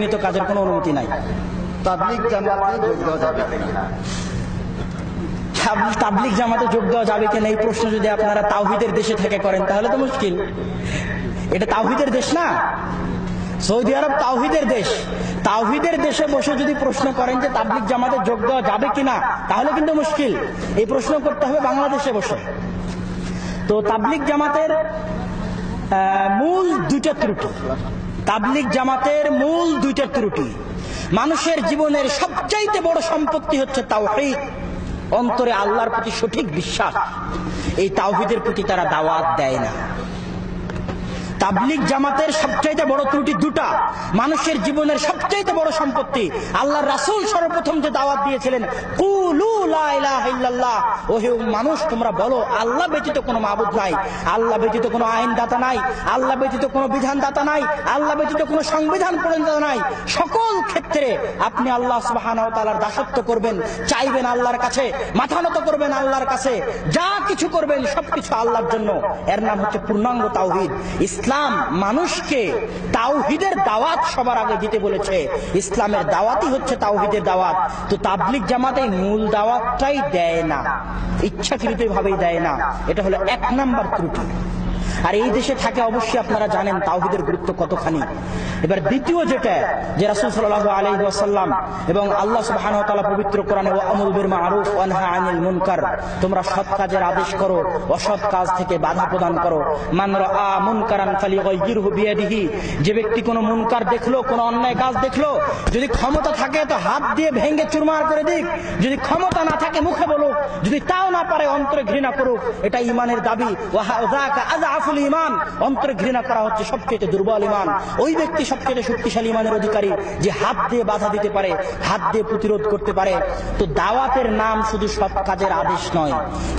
নিয়মিত কাজের কোনো অনুমতি নাই। তাবলিগ জামাতে যোগ দেওয়া যাবে। কিনা তাব- জামাতে যোগ দেওয়া যাবে কিনা এই প্রশ্ন যদি আপনারা তাওহিদের দেশে থেকে করেন, তাহলে তো মুশকিল। এটা তাওহিদের দেশ না। সৌদি আরব তাওহিদের দেশ। তাওহিদের দেশে বসে যদি প্রশ্ন করেন যে তাবলিগ জামাতে যোগ দেওয়া যাবে কিনা তাহলে কিন্তু মুশকিল। এই প্রশ্ন করতে হবে বাংলাদেশে বসে। তো তাবলিগ জামাতের মূল দুইটা ত্রুটি। তাবলিগ জামাতের মূল দুইটা ত্রুটি। মানুষের জীবনের সবচাইতে বড় সম্পত্তি হচ্ছে তাওহিদ, অন্তরে আল্লাহর প্রতি সঠিক বিশ্বাস। এই তাওহিদের প্রতি তারা দাওয়াত দেয় না। তাবলিগ জামাতের সবচাইতে বড় ত্রুটি দুটা। মানুষের জীবনের সবচাইতে বড় সম্পত্তি। আল্লাহর রাসূল সর্বপ্রথম যে দাওয়াত দিয়েছিলেন মানুষ, তোমরা বলো, আল্লাহ ব্যতীত কোনো মাবুদ নাই। আল্লাহ ব্যতীত কোনো আইনদাতা নাই। আল্লাহ ব্যতীত কোনো বিধানদাতা নাই। আল্লাহ ব্যতীত কোনো সংবিধান পর্যন্ত নাই। সকল ক্ষেত্রে আপনি আল্লাহ তাআলার দাসত্ব করবেন, চাইবেন আল্লাহর কাছে, মাথা নত করবেন আল্লাহর কাছে। যা কিছু করবেন, সবকিছু আল্লাহর জন্য। এর নাম হচ্ছে পূর্ণাঙ্গ তাওহীদ। ইসলাম মানুষকে তাওহিদের দাওয়াত সবার আগে দিতে বলেছে। ইসলামের দাওয়াতই হচ্ছে তাওহিদের দাওয়াত। তো তাবলিক জামাত মূল দাওয়াতটাই দেয় না। ইচ্ছাকৃত ভাবেই দেয় না। এটা হলো এক নাম্বার ত্রুটি। আর এই দেশে থাকে অবশ্যই আপনারা জানেন তাওহিদের গুরুত্ব কতখানি। এবার দ্বিতীয় যেটা, যে রাসূল সাল্লাল্লাহু আলাইহি ওয়াসাল্লাম এবং আল্লাহ সুবহানাহু ওয়া পবিত্র কোরআনে ওয়া আমুল আনিল মুনকার, তোমরা সৎ কাজের আদেশ করো, অসৎ কাজ থেকে বাধা প্রদান করো। মান ফালিগাইয়িরহু বিয়াদিহি, যে ব্যক্তি কোনো মুনকার দেখল, কোনো অন্যায় কাজ দেখল, যদি ক্ষমতা থাকে তো হাত দিয়ে ভেঙে চুরমার করে দিক, যদি ক্ষমতা না থাকে মুখে বলুক, যদি তাও না পারে অন্তরে ঘৃণা করুক, এটা ইমানের দাবি। ওয়াহাযাকা দাওয়াতের নাম শুধু সৎ কাজের আদেশ নয়,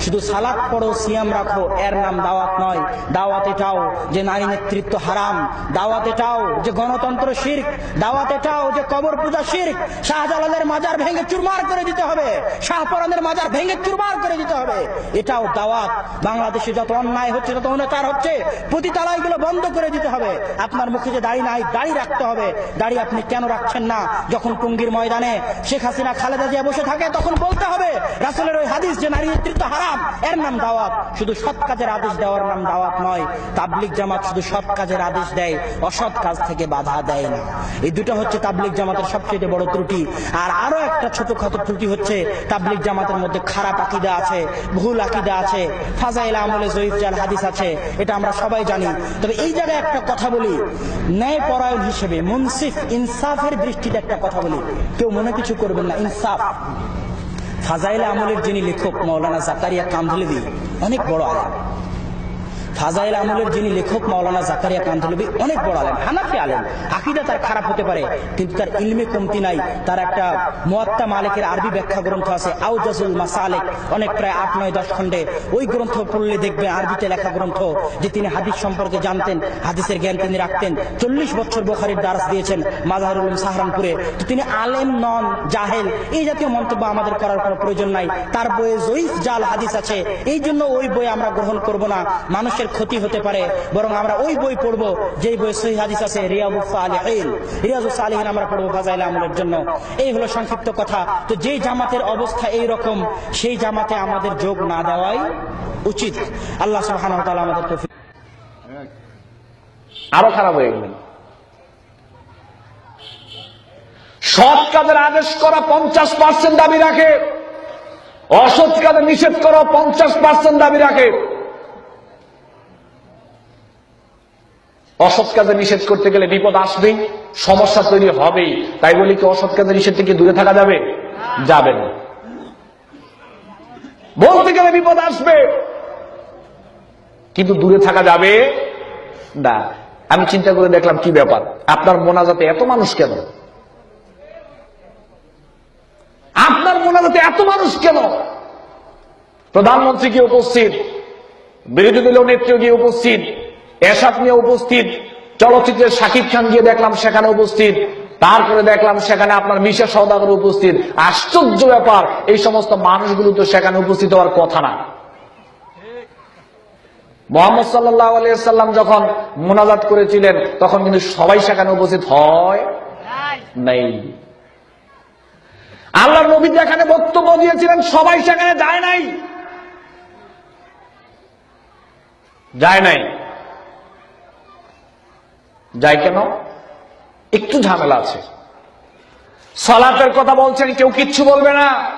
শুধু সালাদ পড়ো, সিয়াম রাখো, এর নাম দাওয়াত নয়। দাওয়াত এটাও যে নারী নেতৃত্ব হারাম, দাওয়াত এটাও যে গণতন্ত্র শির্ক, দাওয়াত এটাও যে কবর পূজা শির্ক, শাহজালালের মাজার ভেঙে চুরমার করে দিতে হবে, শাহপরানের মাজার ভেঙে চুরমার করে দিতে হবে। এটাও দাওয়াত। বাংলাদেশে যত অন্যায় হচ্ছে, যত অনাচার হচ্ছে প্রতিতালায়গুলো বন্ধ করে দিতে হবে। আপনার মুখে যে দাড়ি নাই, দাড়ি রাখতে হবে। দাড়ি আপনি কেন রাখছেন না? যখন টুঙ্গির ময়দানে শেখ হাসিনা খালেদা জিয়া বসে থাকে, তখন বলতে হবে, রাসুলের ওই হাদিস যে নারী নেতৃত্ব হারাম, এর নাম দাওয়াত। শুধু সৎ কাজের আদেশ দেওয়ার নাম দাওয়াত নয় তাবলিক জামাত শুধু সৎ কাজের আদেশ দেয়, অসৎ কাজ থেকে বাধা দেয় না। এই দুটো হচ্ছে তাবলিক জামাতের সবচেয়ে বড় ত্রুটি। আর আরও একটা ছোটখাটো ত্রুটি হচ্ছে তাবলিক জামাতের মধ্যে খারাপ আকিদা আছে, ভুল আকিদা আছে, ফাজাইল আমলে জয়ীফ জাল হাদিস আছে। এটা আমরা সবাই জানি। তবে এই জায়গায় একটা কথা বলি। ন্যায় পরায়ণ হিসেবে মুনসিফ ইনসাফের দৃষ্টিতে একটা কথা বলি। কেউ মনে কিছু করবেন না, ইনসাফ। ফাজাইল আমলের যিনি লেখক মৌলানা জাকারিয়া কান্ধলবি অনেক বড় আলেম। ফাজাইল আমলের যিনি লেখক মাওলানা জাকারিয়া কান্ধলবি অনেক বড় আলেম, হানাফি আলেম, আকিদা তার খারাপ হতে পারে, কিন্তু তার ইলমে কমতি নাই, তার একটা মুয়াত্তা মালিকের আরবি ব্যাখ্যা গ্রন্থ আছে আউজাজুল মাসালেক, অনেক প্রায় আট, নয়, দশ খণ্ডে। ওই গ্রন্থ পড়লে দেখবে আরবিতে লেখা গ্রন্থ যে তিনি হাদিস সম্পর্কে জানতেন, হাদিসের জ্ঞান তিনি রাখতেন। চল্লিশ বছর বোখারির দারাস দিয়েছেন মাজাহরুল সাহারানপুরে। তো তিনি আলেম নন, জাহেল। এই জাতীয় মন্তব্য আমাদের করার কোনো প্রয়োজন নাই। তার বইয়ে জয়ীফ জাল হাদিস আছে। এই জন্য ওই বই আমরা গ্রহণ করব না। মানুষের ক্ষতি হতে পারে, বরং আমরা ওই বই পড়ব, যেই বই সহি হাদিস আছে আমরা পড়ব ফাজাইল আমলের জন্য। এই হলো সংক্ষিপ্ত কথা। তো যেই জামাতের অবস্থা এই রকম, সেই জামাতে আমাদের যোগ না দেওয়াই উচিত। আল্লাহ সুবহানাহু ওয়া আমাদের তৌফিক আরও খারাপ হয়ে গেলেন। সৎ কাজের আদেশ করা পঞ্চাশ পার্সেন্ট দাবি রাখে, অসৎ কাজে নিষেধ করা পঞ্চাশ পার্সেন্ট দাবি রাখে। অসৎ কাজে নিষেধ করতে গেলে বিপদ আসবেই, সমস্যা তৈরি হবেই। তাই বলি কি, অসৎ কাজে নিষেধ থেকে দূরে থাকা যাবে? যাবে না। বলতে গেলে বিপদ আসবে। কিন্তু দূরে থাকা যাবে না। আমি চিন্তা করে দেখলাম কি ব্যাপার। আপনার মোনাজাতে এত মানুষ কেন? আপনার মোনাজাতে এত মানুষ কেন? প্রধানমন্ত্রী কি উপস্থিত? বিরোধী দলীয় নেত্রী গিয়ে উপস্থিত? এসাদ নিয়ে উপস্থিত, চলচ্চিত্রের শাকিব খান গিয়ে দেখলাম সেখানে উপস্থিত, তারপরে দেখলাম সেখানে আপনার মিশা সৌদাগর উপস্থিত। আশ্চর্য ব্যাপার, এই সমস্ত মানুষগুলো তো সেখানে উপস্থিত হওয়ার কথা না। মোহাম্মদ সাল্লাহ আলিয়াল্লাম যখন মোনাজাত করেছিলেন, তখন কিন্তু সবাই সেখানে উপস্থিত হয় নেই। আল্লাহ নবী যেখানে বক্তব্য দিয়েছিলেন, সবাই সেখানে যায় নাই। যায় নাই। যায় কেন? একটু ঝামেলা আছে। সলাতের কথা বলছেন, কেউ কিচ্ছু বলবে না।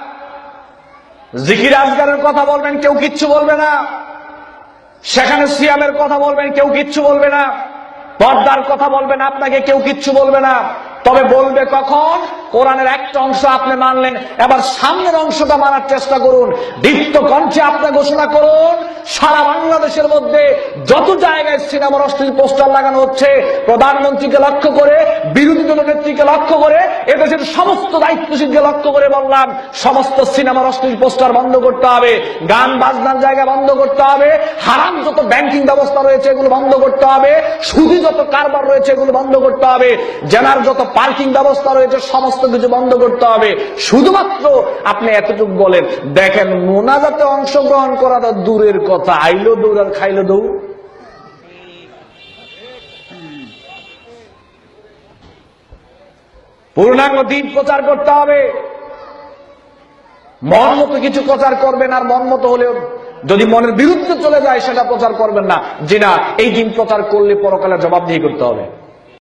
জিকির আজগারের কথা বলবেন, কেউ কিচ্ছু বলবে না। সেখানে সিয়ামের কথা বলবেন, কেউ কিচ্ছু বলবে না। পর্দার কথা বলবেন, আপনাকে কেউ কিচ্ছু বলবে না। তবে বলবে কখন? কোরআনের একটা অংশ আপনি মানলেন, এবার সামনের অংশটা মানার চেষ্টা করুন। দীপ্ত কণ্ঠে আপনি ঘোষণা করুন, সারা বাংলাদেশের মধ্যে যত জায়গায় সিনেমার অশ্লীল পোস্টার লাগানো হচ্ছে, প্রধানমন্ত্রীকে লক্ষ্য করে, বিরোধী দল নেত্রীকে লক্ষ্য করে, এদেশের সমস্ত দায়িত্বশীলকে লক্ষ্য করে বললাম, সমস্ত সিনেমার অশ্লীল পোস্টার বন্ধ করতে হবে, গান, বাজনার জায়গা বন্ধ করতে হবে, হারাম যত ব্যাংকিং ব্যবস্থা রয়েছে এগুলো বন্ধ করতে হবে, সুদি যত কারবার রয়েছে এগুলো বন্ধ করতে হবে, জেনার যত পার্কিং ব্যবস্থা রয়েছে সমস্ত কিছু বন্ধ করতে হবে। শুধুমাত্র আপনি এতটুকু বলেন, দেখেন মোনাজাতে অংশগ্রহণ করা তো দূরের কথা। আইলো দৌড় আর খাইলো দৌড়। পূর্ণাঙ্গ দিন প্রচার করতে হবে। মন মতো কিছু প্রচার করবেন আর মন মতো হলেও যদি মনের বিরুদ্ধে চলে যায়, সেটা প্রচার করবেন না। যে না, এই দিন প্রচার করলে পরকালে জবাবদিহি করতে হবে।